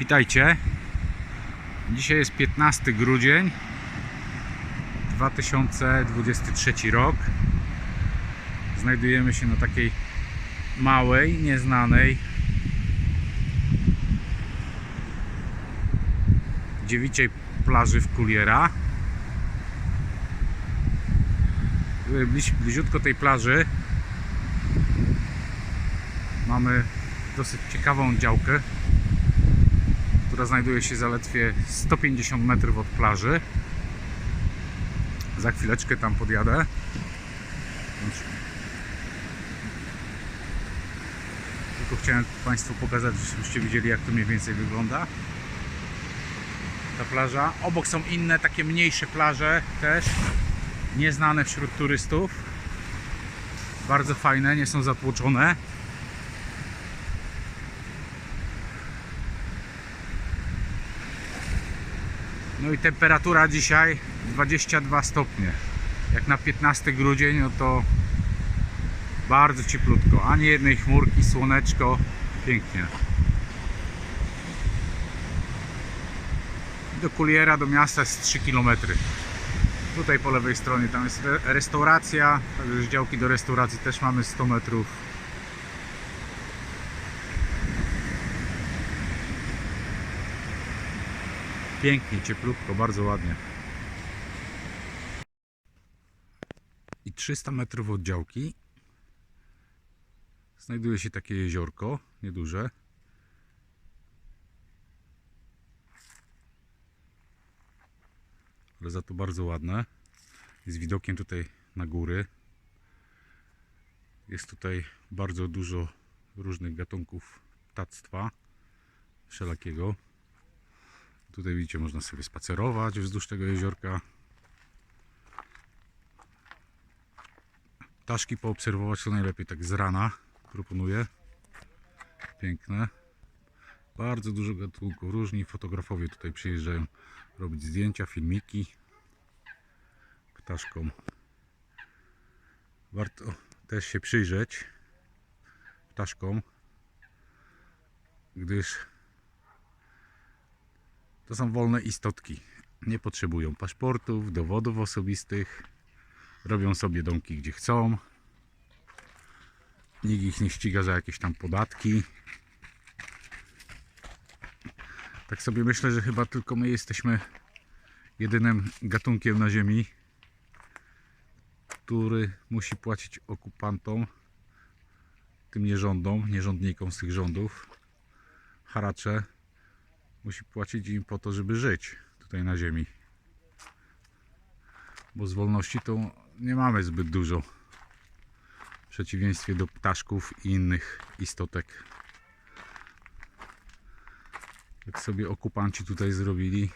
Witajcie. Dzisiaj jest 15 grudzień 2023 rok. Znajdujemy się na takiej małej, nieznanej dziewiczej plaży w Kuliera. Bliź- Bliziutko tej plaży mamy dosyć ciekawą działkę, która znajduje się zaledwie 150 metrów od plaży. Za chwileczkę tam podjadę. Tylko chciałem Państwu pokazać, żebyście widzieli jak to mniej więcej wygląda. Ta plaża. Obok są inne, takie mniejsze plaże też, nieznane wśród turystów. Bardzo fajne, nie są zatłoczone. No i temperatura dzisiaj 22 stopnie. Jak na 15 grudzień, no to bardzo cieplutko. Ani jednej chmurki, słoneczko, pięknie. Do Kuliera, do miasta jest 3 km. Tutaj po lewej stronie tam jest re- restauracja, także działki do restauracji też mamy 100 metrów. Pięknie, cieplutko, bardzo ładnie. I 300 metrów od działki znajduje się takie jeziorko, nieduże. Ale za to bardzo ładne. Z widokiem tutaj na góry. Jest tutaj bardzo dużo różnych gatunków ptactwa wszelakiego. Tutaj widzicie, można sobie spacerować wzdłuż tego jeziorka. Ptaszki poobserwować to najlepiej tak z rana. Proponuję. Piękne. Bardzo dużo gatunków. Różni fotografowie tutaj przyjeżdżają robić zdjęcia, filmiki ptaszkom. Warto też się przyjrzeć ptaszkom, gdyż to są wolne istotki. Nie potrzebują paszportów, dowodów osobistych. Robią sobie domki gdzie chcą. Nikt ich nie ściga za jakieś tam podatki. Tak sobie myślę, że chyba tylko my jesteśmy jedynym gatunkiem na Ziemi, który musi płacić okupantom, tym nierządom, nierządnikom z tych rządów, haracze musi płacić im po to, żeby żyć tutaj na ziemi. Bo z wolności to nie mamy zbyt dużo. W przeciwieństwie do ptaszków i innych istotek. Jak sobie okupanci tutaj zrobili,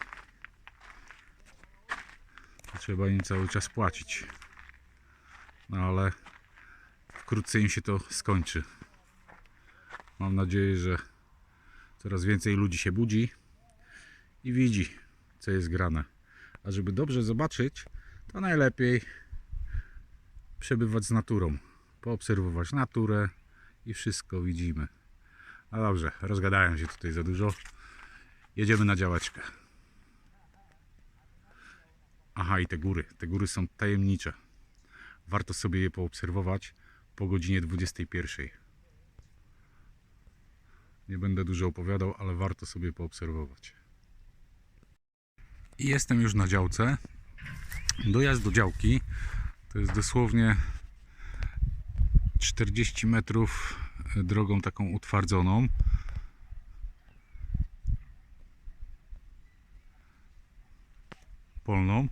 to trzeba im cały czas płacić. No ale wkrótce im się to skończy. Mam nadzieję, że coraz więcej ludzi się budzi i widzi, co jest grane. A żeby dobrze zobaczyć, to najlepiej przebywać z naturą, poobserwować naturę i wszystko widzimy. No dobrze, rozgadałem się tutaj za dużo. Jedziemy na działeczkę. Aha, i te góry. Te góry są tajemnicze. Warto sobie je poobserwować po godzinie 21. Nie będę dużo opowiadał, ale warto sobie poobserwować. I jestem już na działce. Dojazd do działki to jest dosłownie 40 metrów drogą taką utwardzoną. Polną.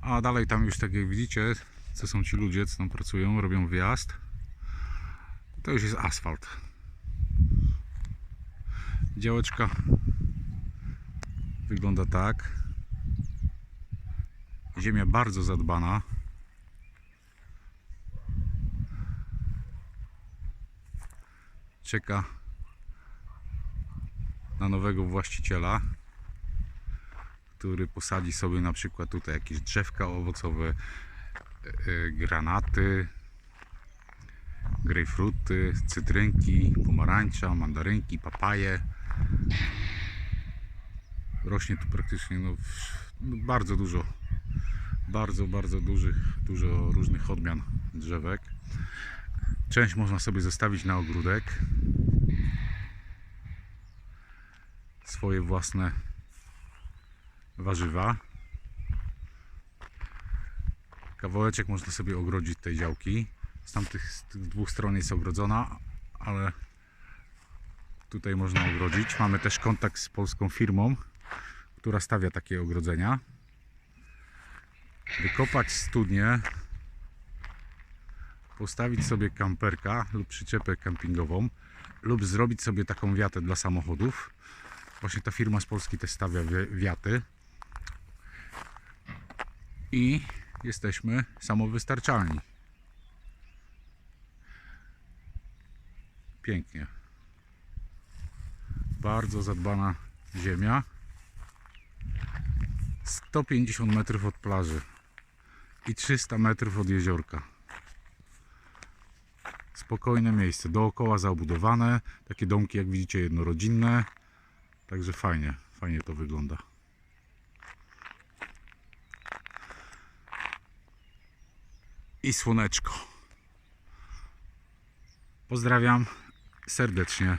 A dalej tam już tak jak widzicie, co są ci ludzie, co tam pracują, robią wjazd. To już jest asfalt. Działeczka wygląda tak. Ziemia bardzo zadbana. Czeka na nowego właściciela, który posadzi sobie na przykład tutaj jakieś drzewka owocowe, e, e, granaty, grejpfruty, cytrynki, pomarańcza, mandarynki, papaje. Rośnie tu praktycznie no, no, bardzo dużo, bardzo, bardzo dużych, dużo różnych odmian drzewek. Część można sobie zostawić na ogródek. Swoje własne warzywa. Kawałeczek można sobie ogrodzić tej działki. Z tamtych z dwóch stron jest ogrodzona, ale tutaj można ogrodzić. Mamy też kontakt z polską firmą, która stawia takie ogrodzenia. Wykopać studnię, postawić sobie kamperka lub przyczepę kempingową lub zrobić sobie taką wiatę dla samochodów. Właśnie ta firma z Polski też stawia wi- wiaty. I jesteśmy samowystarczalni. Pięknie. Bardzo zadbana ziemia. 150 metrów od plaży i 300 metrów od jeziorka. Spokojne miejsce, dookoła zabudowane, takie domki jak widzicie jednorodzinne, także fajnie, fajnie to wygląda. I słoneczko. Pozdrawiam serdecznie